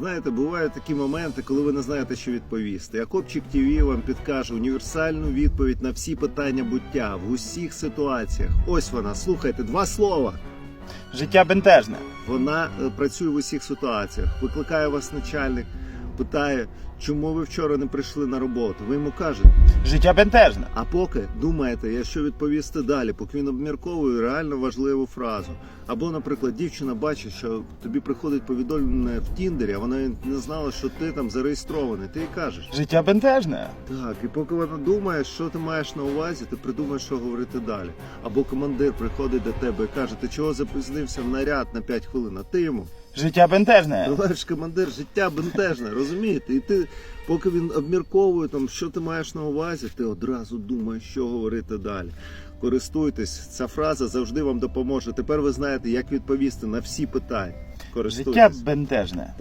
Знаєте, бувають такі моменти, коли ви не знаєте, що відповісти. А Копчик ТВ вам підкаже універсальну відповідь на всі питання буття в усіх ситуаціях. Ось вона, слухайте, два слова. Життя бентежне. Вона е, працює в усіх ситуаціях. Викликає вас начальник, питає, чому ви вчора не прийшли на роботу. Ви йому кажете, Життя бентежне. а поки думаєте, я що відповісти далі, поки він обмірковує реально важливу фразу. Або, наприклад, дівчина бачить, що тобі приходить повідомлення в Тіндері, а вона не знала, що ти там зареєстрований. Ти їй кажеш. Життя бентежне. Так, і поки вона думає, що ти маєш на увазі, ти придумаєш, що говорити далі. Або командир приходить до тебе і каже, ти чого запізнився в наряд на 5 хвилин, а ти йому. Життя бентежне. Товариш командир, життя бентежне, розумієте? І ти, поки він обмірковує, там, що ти маєш на увазі, ти одразу думаєш, що говорити далі. Користуйтесь, ця фраза завжди вам допоможе. Тепер ви знаєте, як відповісти на всі питання. Життя бентежне. бентежне.